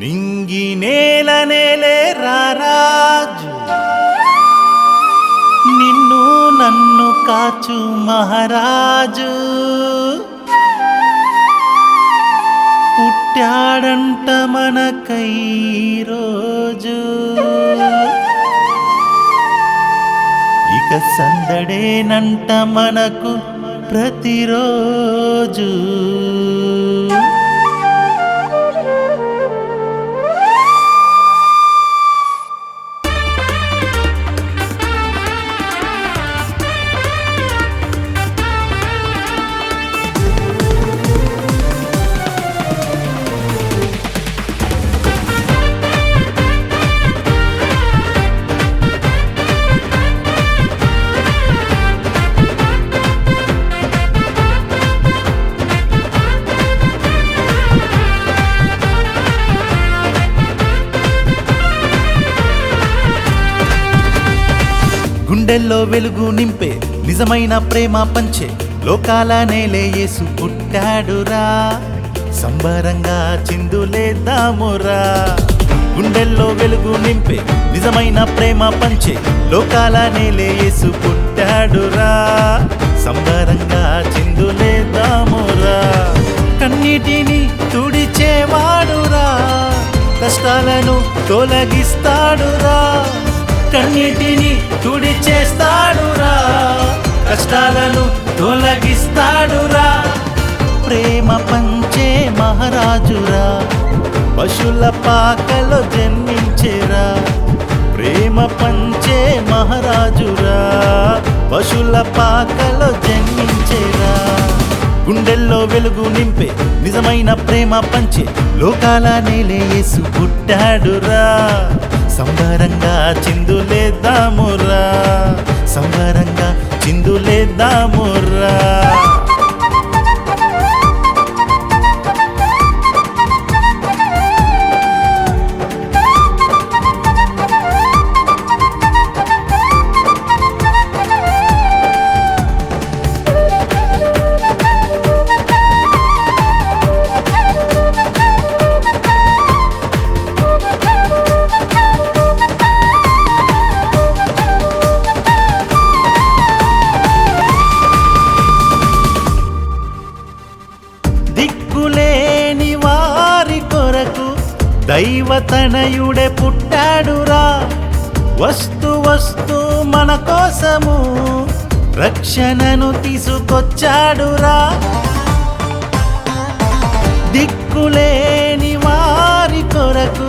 నింగి నేల నేలే రారాజు నిన్ను నన్ను కాచు మహారాజు. పుట్టాడంట మనకై రోజు ఇక సందడేనంట మనకు ప్రతిరోజు. గుండెల్లో వెలుగు నింపే నిజమైన ప్రేమ పంచే లోకాల నేలే పుట్టాడురా. సంబరంగా చిందులేద్దామురా. గుండెల్లో వెలుగు నింపే నిజమైన ప్రేమ పంచే లోకాల నేలే పుట్టాడురా. సంబరంగా చిందులేద్దామురా. కన్నీటిని తుడిచేవాడురా. కష్టాలను తొలగిస్తాడురా. కన్నీటిని తుడిచేస్తాడురా. కష్టాలను తొలగిస్తాడురా. ప్రేమ పంచే మహారాజురా. పశుల పాకలో జన్మించేరా. ప్రేమ పంచే మహారాజురా. పశుల పాకలో జన్మించేరా. గుండెల్లో వెలుగు నింపే నిజమైన ప్రేమ పంచే లోకాల నేలే యేసు పుట్టాడురా. సంబరంగా చిందులేద్దామురా సంబరంగా చిందులేద్దామురా దైవతనయుడే పుట్టాడురా. వస్తు వస్తు మన కోసము రక్షణను తీసుకొచ్చాడురా. దిక్కులేని వారి కొరకు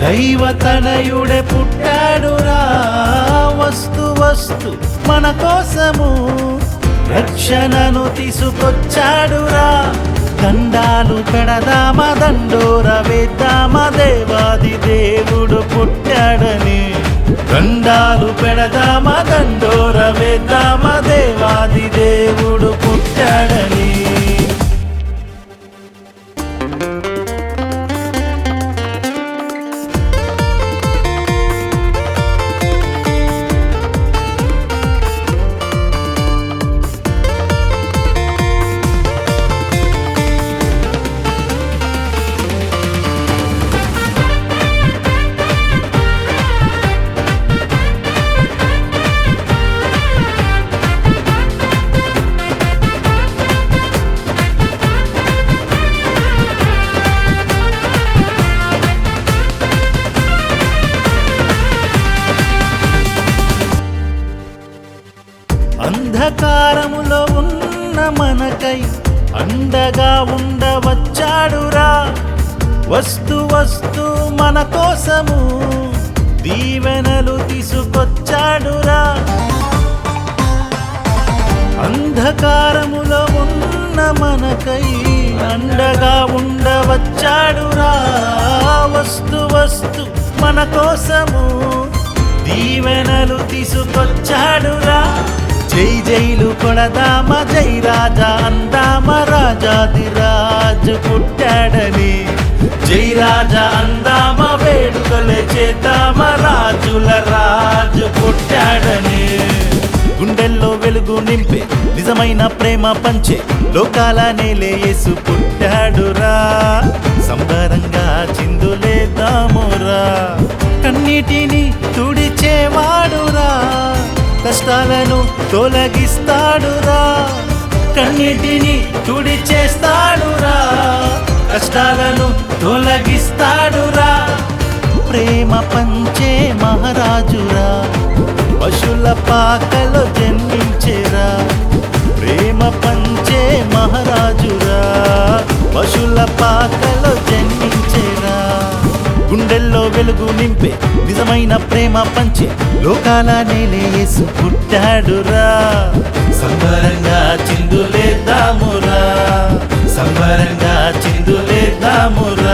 దైవతనయుడే పుట్టాడురా. వస్తు వస్తు మన కోసము రక్షణను తీసుకొచ్చాడురా. దండాలు పెడదామ దండోర వేద్దామ దేవాది దేవుడు పుట్టాడని. దండాలు పెడదామ దండోర వేద్దామ అండగా ఉండవచ్చాడురా. వస్తు వస్తు మన కోసము దీవెనలు తీసుకొచ్చాడురా. అంధకారములో ఉన్న మనకై అండగా ఉండవచ్చాడురా. వస్తు వస్తు మన కోసము దీవెనలు తీసుకొచ్చాడురా. జై జైలు కొడదామా జై రాజా అందామా రాజాది రాజు పుట్టాడని. జై రాజా అందామా వేడుకలే చేద్దామా రాజుల రాజు పుట్టాడని. గుండెల్లో వెలుగు నింపే నిజమైన ప్రేమ పంచే లోకాల నేలే యేసు పుట్టాడురా. సంబరంగా చిందులే కన్నీటిని తుడిచే కష్టాలను తొలగిస్తాడురా. కన్నిటిని తుడిచేస్తాడురా. కష్టాలను తొలగిస్తాడురా. ప్రేమ పంచే మహారాజురా. పశుల పాకలో జన్మించేరా. ప్రేమ పంచే మహారాజురా. పశుల పాకలో వెలుగు నింపే నిజమైన ప్రేమ పంచే లోకాల నేలే యేసు పుట్టాడురా. సంబరంగా చిందులేద్దామురా సంబరంగా చిందులేద్దామురా. సంబరంగా చిందులేద్దామురా.